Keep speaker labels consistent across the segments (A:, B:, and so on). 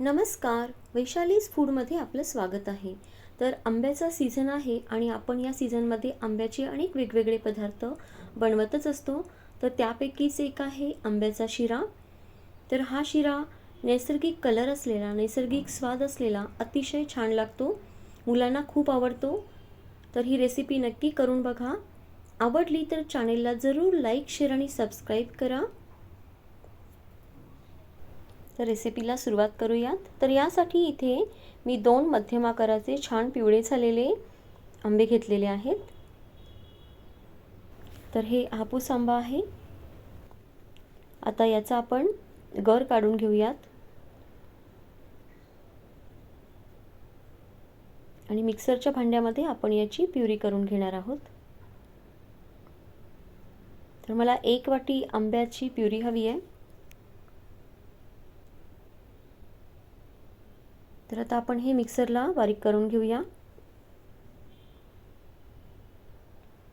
A: नमस्कार वैशालीज फूडमध्ये आपलं स्वागत आहे. तर आंब्याचा सीझन आहे आणि आपण या सीझनमध्ये आंब्याचे अनेक वेगवेगळे पदार्थ बनवतच असतो. तर त्यापैकीच एक आहे आंब्याचा शिरा. तर हा शिरा नैसर्गिक कलर असलेला नैसर्गिक स्वाद असलेला अतिशय छान लागतो. मुलांना खूप आवडतो. तर ही रेसिपी नक्की करून बघा. आवडली तर चॅनेलला जरूर लाईक शेअर आणि सबस्क्राईब करा. तर रेसिपीला सुरुवात करूयात. तर यासाठी इथे मी दोन मध्यम आकाराचे छान पिवळे झालेले आंबे घेतलेले आहेत. तर हे हापूस आंबा आहे. आता याचा आपण गर काढून घेऊयात. आणि मिक्सरच्या भांड्यामध्ये आपण याची प्युरी करून घेणार आहोत. तर मला एक वाटी आंब्याची प्युरी हवी आहे. तर आता आपण हे मिक्सरला बारीक करून घेऊया.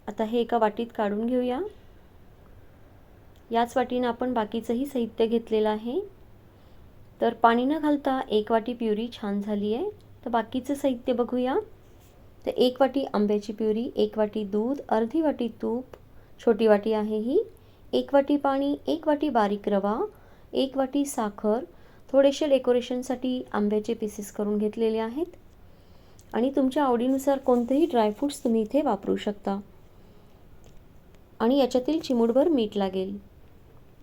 A: आता हे एका वाटीत काढून घेऊया. याच वाटीनं आपण बाकीचंही साहित्य घेतलेलं आहे. तर पाणी न घालता एक वाटी प्युरी छान झाली आहे. तर बाकीचं साहित्य बघूया. तर एक वाटी आंब्याची प्युरी एक वाटी दूध अर्धी वाटी तूप छोटी वाटी आहे ही. एक वाटी पाणी एक वाटी बारीक रवा एक वाटी साखर थोडेसे डेकोरेशनसाठी आंब्याचे पीसेस करून घेतलेले आहेत. आणि तुमच्या आवडीनुसार कोणतेही ड्रायफ्रूट्स तुम्ही इथे वापरू शकता. आणि याच्यातील चिमूडभर मीठ लागेल.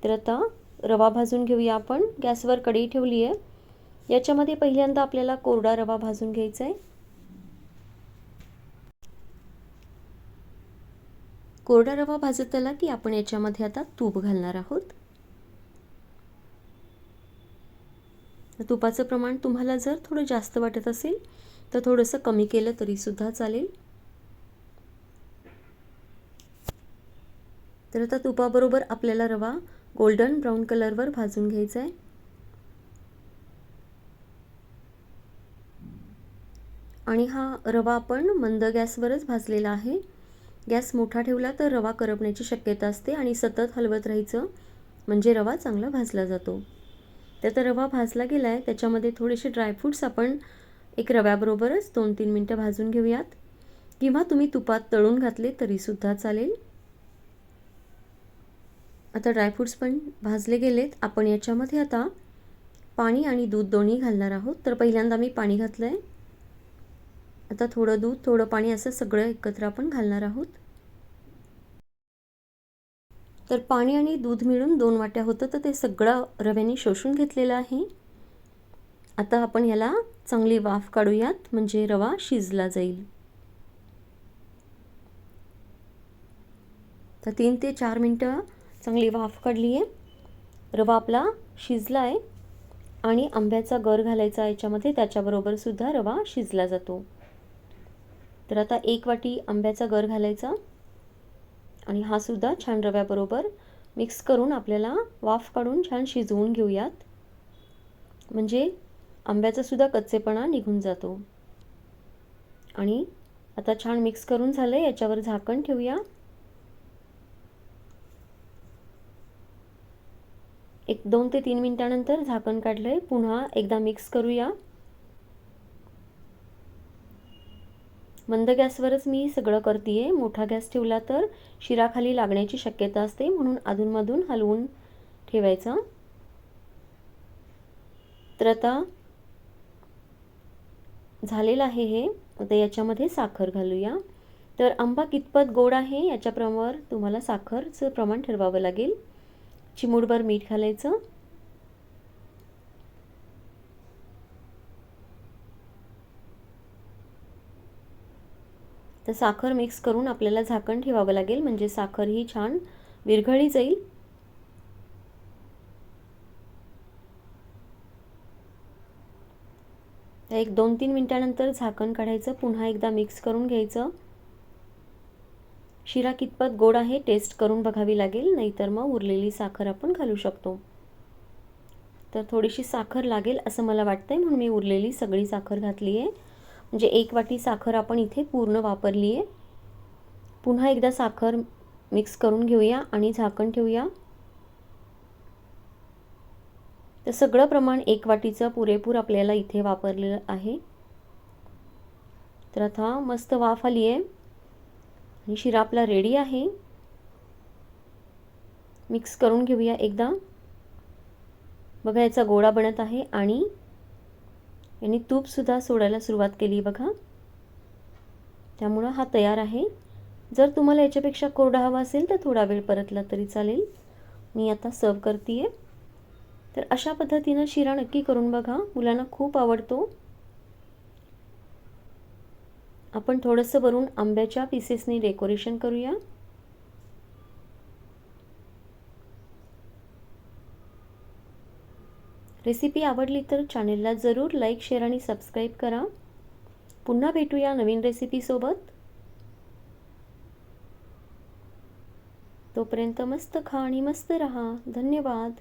A: तर आता रवा भाजून घेऊया आपण. गॅसवर कढई ठेवली आहे. याच्यामध्ये पहिल्यांदा आपल्याला कोरडा रवा भाजून घ्यायचा आहे. कोरडा रवा भाजत आला की आपण याच्यामध्ये आता तूप घालणार आहोत. तुपाचं प्रमाण तुम्हाला जर थोडं जास्त वाटत असेल तर थोडंसं कमी केलं तरीसुद्धा चालेल. तर आता तुपाबरोबर आपल्याला रवा गोल्डन ब्राऊन कलरवर भाजून घ्यायचा आहे आणि हा रवा आपण मंद गॅसवरच भाजलेला आहे. गॅस मोठा ठेवला तर रवा करपण्याची शक्यता असते आणि सतत हलवत राहायचं म्हणजे रवा चांगला भाजला जातो. तर रवा भाजला गेला आहे त्याच्यामध्ये थोडेसे ड्रायफ्रूट्स आपण एक रव्याबरोबरच दोन तीन मिनटं भाजून घेऊयात. किंवा तुम्ही तुपात तळून घातले तरीसुद्धा चालेल. आता ड्रायफ्रूट्स पण भाजले गेलेत. आपण याच्यामध्ये आता पाणी आणि दूध दोन्ही घालणार आहोत. तर पहिल्यांदा मी पाणी घातलं आहे आता थोडं दूध थोडं पाणी असं सगळं एकत्र आपण घालणार आहोत. तर पाणी आणि दूध मिळून दोन वाट्या होतं तर ते सगळं रव्याने शोषून घेतलेलं आहे. आता आपण याला चांगली वाफ काढूयात म्हणजे रवा शिजला जाईल. तर तीन ते चार मिनटं चांगली वाफ काढली आहे रवा आपला शिजला आहे आणि आंब्याचा गर घालायचा याच्यामध्ये त्याच्याबरोबर सुद्धा रवा शिजला जातो. तर आता एक वाटी आंब्याचा गर घालायचा. आणि हा सुद्धा छान रव्याबरोबर मिक्स करून आपल्याला वाफ काढून छान शिजवून घेऊयात. म्हणजे आंब्याचा सुद्धा कच्चेपणा निघून जातो. आणि आता छान मिक्स करून झालं आहे याच्यावर झाकण ठेवूया. एक दोन ते तीन मिनटानंतर झाकण काढलं आहे पुन्हा एकदा मिक्स करूया. मंद गॅसवरच मी सगळं करते आहे मोठा गॅस ठेवला तर शिराखाली लागण्याची शक्यता असते म्हणून अधूनमधून हलवून ठेवायचं. तर आता झालेलं आहे हे. आता याच्यामध्ये साखर घालूया. तर आंबा कितपत गोड आहे याच्याप्रमाणे तुम्हाला साखरचं प्रमाण ठरवावं लागेल. चिमूडभर मीठ घालायचं. तर साखर मिक्स करून आपल्याला झाकण ठेवावं लागेल. म्हणजे साखर ही छान विरघळी जाईल. एक दोन तीन मिनटानंतर झाकण काढायचं. पुन्हा एकदा मिक्स करून घ्यायचं. शिरा कितपत गोड आहे टेस्ट करून बघावी लागेल. नाहीतर मग उरलेली साखर आपण घालू शकतो. तर थोडीशी साखर लागेल असं मला वाटतंय. म्हणून मी उरलेली सगळी साखर घातली आहे म्हणजे एक वाटी साखर आपण इथे पूर्ण वापरली आहे पुन्हा एकदा साखर मिक्स करून घेऊया आणि झाकण ठेवूया. तर सगळं प्रमाण एक वाटीचं पुरेपूर आपल्याला इथे वापरलेलं आहे. तर आता मस्त वाफ आली आहे आणि शिरा आपला रेडी आहे. मिक्स करून घेऊया एकदा. बघा याचा गोळा बनत आहे आणि यांनी तूपसुद्धा सोडायला सुरुवात केली बघा. त्यामुळं हा तयार आहे. जर तुम्हाला याच्यापेक्षा कोरडा हवा असेल तर थोडा वेळ परतला तरी चालेल. मी आता सर्व करते आहे तर अशा पद्धतीनं शिरा नक्की करून बघा. मुलांना खूप आवडतो. आपण थोडंसं वरून आंब्याच्या पीसेसनी डेकोरेशन करूया. रेसिपी आवडली तर चॅनेलला जरूर लाईक शेअर आणि सबस्क्राईब करा. पुन्हा भेटूया नवीन रेसिपीसोबत तोपर्यंत मस्त खा आणि मस्त रहा. धन्यवाद.